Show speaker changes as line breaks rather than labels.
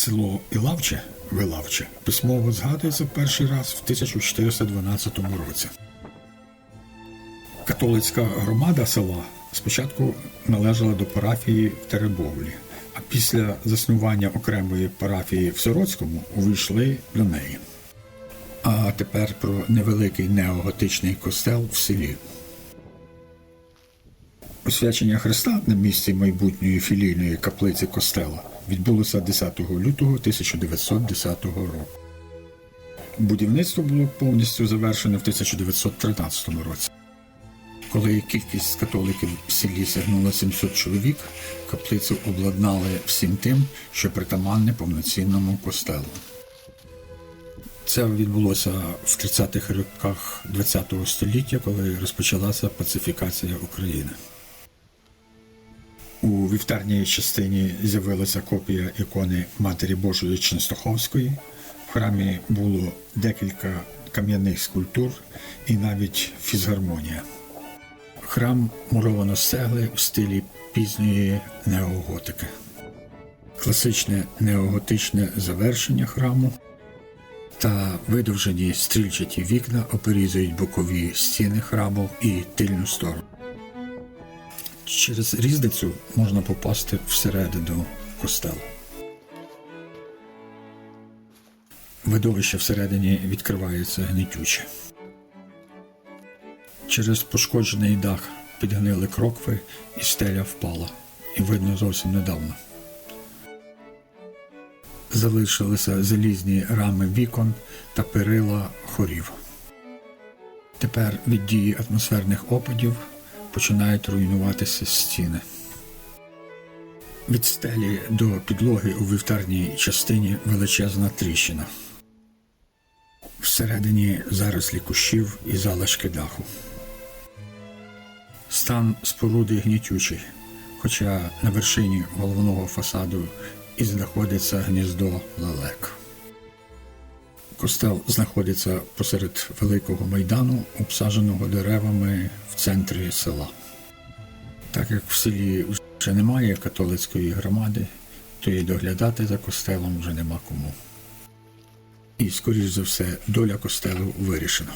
Село Ілавче, Вилавче, письмово згадується перший раз в 1412 році. Католицька громада села спочатку належала до парафії в Теребовлі, а після заснування окремої парафії в Сороцькому увійшли до неї. А тепер про невеликий неоготичний костел в селі. Освячення Христа на місці майбутньої філійної каплиці костела відбулося 10 лютого 1910 року. Будівництво було повністю завершено в 1913 році. Коли кількість католиків в селі сягнула 700 чоловік, каплицю обладнали всім тим, що притаманне повноцінному костелу. Це відбулося в 30-х роках ХХ століття, коли розпочалася пацифікація України. У вівтарній частині з'явилася копія ікони Матері Божої Ченстоховської. В храмі було декілька кам'яних скульптур і навіть фізгармонія. Храм муровано з цегли в стилі пізньої неоготики. Класичне неоготичне завершення храму та видовжені стрільчаті вікна оперізують бокові стіни храму і тильну сторону. Через різницю можна попасти всередину костелу. Видовище всередині відкривається гнитюче. Через пошкоджений дах підгнили крокви і стеля впала, і видно зовсім недавно. Залишилися залізні рами вікон та перила хорів. Тепер від дії атмосферних опадів починають руйнуватися стіни. Від стелі до підлоги у вівтарній частині величезна тріщина. Всередині зарослі кущів і залишки даху. Стан споруди гнітючий, хоча на вершині головного фасаду і знаходиться гніздо лелек. Костел знаходиться посеред великого майдану, обсадженого деревами в центрі села. Так як в селі вже немає католицької громади, то і доглядати за костелом вже нема кому. І, скоріш за все, доля костелу вирішена.